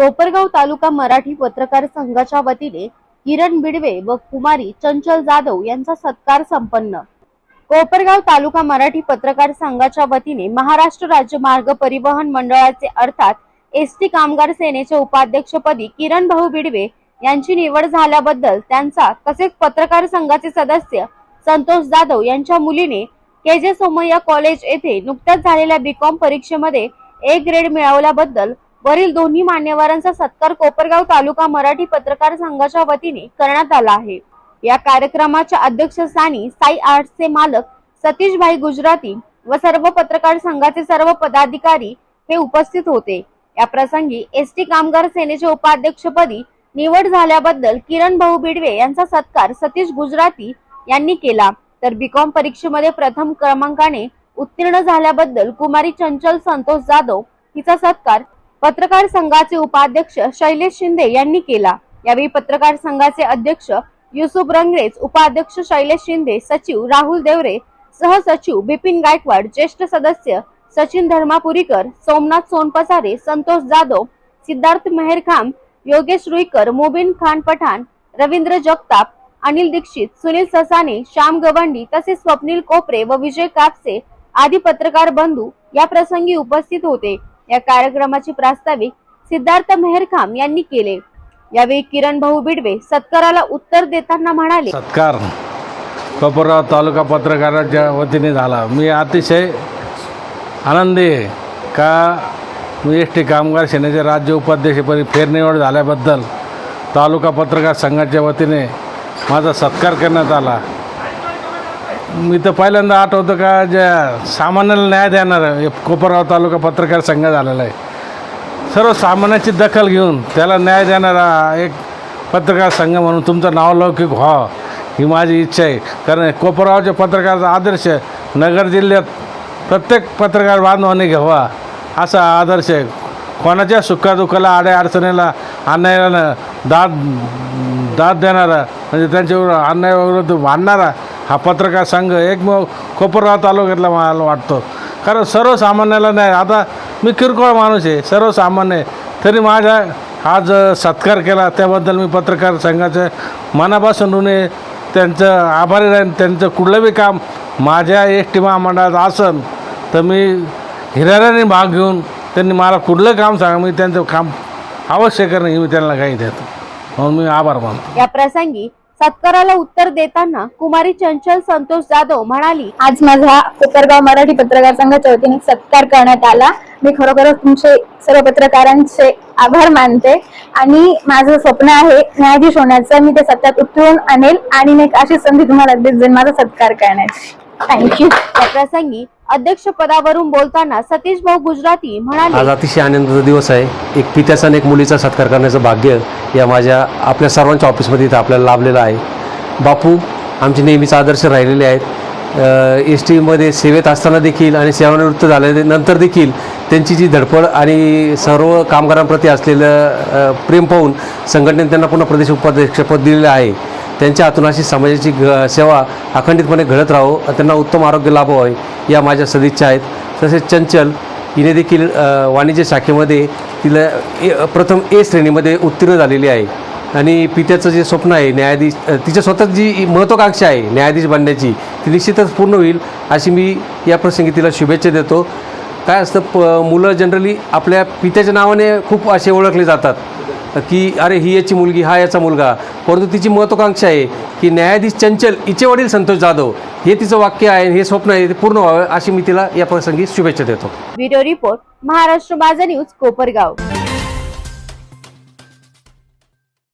कोपरगाव तालुका मराठी पत्रकार संघाच्या वतीने किरण बिडवे व कुमारी चंचल जाधव यांचा सत्कार संपन्न. कोपरगाव तालुका मराठी पत्रकार संघाच्या वतीने महाराष्ट्र राज्य मार्ग परिवहन मंडळाचे अर्थात एस टी कामगार सेनेच्या उपाध्यक्षपदी किरण भाऊ बिडवे यांची निवड झाल्याबद्दल त्यांचा तसेच पत्रकार संघाचे सदस्य संतोष जाधव यांच्या मुलीने के जे सोमय्या कॉलेज येथे नुकत्याच झालेल्या बीकॉम परीक्षेमध्ये ए ग्रेड मिळवल्याबद्दल वरील दोन्ही मान्यवरांचा सत्कार कोपरगाव तालुका मराठी पत्रकार संघाच्या वतीने करण्यात आला आहे. या कार्यक्रमाच्या अध्यक्षस्थानी साई आर्ट्सचे मालक सतीशभाई गुजराती व सर्व पत्रकार संघाचे सर्व पदाधिकारी हे उपस्थित होते. या प्रसंगी एस टी कामगार सेनेचे उपाध्यक्षपदी निवड झाल्याबद्दल किरण भाऊ बिडवे यांचा सत्कार सतीश गुजराती यांनी केला. तर बीकॉम परीक्षेमध्ये प्रथम क्रमांकाने उत्तीर्ण झाल्याबद्दल कुमारी चंचल संतोष जाधव हिचा सत्कार पत्रकार संघाचे उपाध्यक्ष शैलेश शिंदे यांनी केला. यावेळी पत्रकार संघाचे अध्यक्ष युसुफ रंगरेज उपाध्यक्ष शैलेश शिंदे सचिव राहुल देवरे सहसचिव बिपिन गायकवाड ज्येष्ठ सदस्य सचिन धर्मापुरीकर सोमनाथ सोनपसारे संतोष जाधव सिद्धार्थ मेहरखाम योगेश रुईकर मुबिन खान पठाण रवींद्र जगताप अनिल दीक्षित सुनील ससाने श्याम गवंडी तसेच स्वप्नील कोपरे व विजय कापसे आदी पत्रकार बंधू या प्रसंगी उपस्थित होते. या कार्यक्रमाचे प्रास्ताविक सिद्धार्थ मेहरखाम यांनी केले. यावेळी किरण भाऊ बिडवे सत्काराला उत्तर देताना म्हणाले सत्कार कोपरगाव तालुका पत्रकाराच्या वतीने झाला. मी अतिशय आनंदी आहे. का मी एस टी कामगार सेनेचे राज्य उपाध्यक्षपदी फेरनिवड झाल्याबद्दल तालुका पत्रकार संघाच्या वतीने माझा सत्कार करण्यात आला. मी तर पहिल्यांदा आठवतं का ज्या सामान्याला न्याय देणारं कोपरगाव तालुका पत्रकार संघ झालेला आहे. सर्व सामान्याची दखल घेऊन त्याला न्याय देणारा एक पत्रकार संघ म्हणून तुमचं नावलौकिक व्हावं ही माझी इच्छा आहे. कारण कोपरगावच्या पत्रकाराचा आदर्श नगर जिल्ह्यात प्रत्येक पत्रकार बांधवाने घ्यावा असा आदर्श आहे. कोणाच्या सुखादुखाला आड्या अडचणीला अन्यायाला दाद दाद देणारा म्हणजे त्यांच्यावर अन्यायाविरुद्ध भांडणारा हा पत्रकार संघ एकमेव कोपरगाव तालुक्यातला मला वाटतो. कारण सर्वसामान्याला नाही आता मी किरकोळ माणूस आहे सर्वसामान्य आहे. तरी माझ्या आज सत्कार केला त्याबद्दल मी पत्रकार संघाचं मनापासून ऋणे त्यांचं आभारी राहीन त्यांचं कुठलं बी काम माझ्या एस टी महामंडळात असन तर मी हिराऱ्याने भाग घेऊन त्यांनी मला कुठलं काम सांगा मी त्यांचं काम अवश्य करणं मी त्यांना काही देतो म्हणून मी आभार मानतो. या प्रसंगी सत्काराला उत्तर देताना कुमारी चंचल संतोष जाधव म्हणाली आज माझा कोपरगाव मराठी पत्रकार संघाच्या वतीने सत्कार करण्यात आला. मी खरोखरच तुमचे सर्व पत्रकारांचे आभार मानते. आणि माझं स्वप्न आहे न्यायाधीश होण्याचं. मी ते सत्यात उतरवून आणेल आणि एक अशी संधी तुम्हाला देईन माझा सत्कार करण्याची. थँक्यू या प्रसंगी अध्यक्ष पदावरून बोलताना सतीश भाऊ गुजराती आज अतिशय आनंदाचा दिवस आहे. एक पित्याचा आणि एक मुलीचा सत्कार करण्याचं भाग्य या माझ्या आपल्या सर्वांच्या ऑफिसमध्ये इथं आपल्याला लाभलेलं आहे. बापू आमचे नेहमीच आदर्श राहिलेले आहेत. एस टीमध्ये सेवेत असताना देखील आणि सेवानिवृत्त झाल्यानंतर देखील त्यांची जी धडपड आणि सर्व कामगारांप्रती असलेलं प्रेम पाहून संघटनेने त्यांना पुन्हा प्रदेश उपाध्यक्षपद दिलेलं आहे. त्यांच्या हातून अशी समाजाची ग सेवा अखंडितपणे घडत राहो त्यांना उत्तम आरोग्य लाभावे या माझ्या सदिच्छा आहेत. तसेच चंचल हिने देखील वाणिज्य शाखेमध्ये तिला ए प्रथम ए श्रेणीमध्ये उत्तीर्ण झालेली आहे. आणि पित्याचं जे स्वप्न आहे न्यायाधीश तिच्या स्वतःच जी महत्त्वाकांक्षा आहे न्यायाधीश बनण्याची ती निश्चितच पूर्ण होईल अशी मी या प्रसंगी तिला शुभेच्छा देतो. काय असतं प मुलं जनरली आपल्या पित्याच्या नावाने खूप असे ओळखले जातात. की अरे ही याची मुलगी हा याचा मुलगा. परंतु तिची महत्त्वाकांक्षा आहे की न्यायाधीश चंचल हिचे वडील संतोष जाधव हे तिचं वाक्य आहे हे स्वप्न आहे ते पूर्ण व्हावं अशी मी तिला या प्रसंगी शुभेच्छा देतो. व्हिडिओ रिपोर्ट महाराष्ट्र माझा न्यूज कोपरगाव.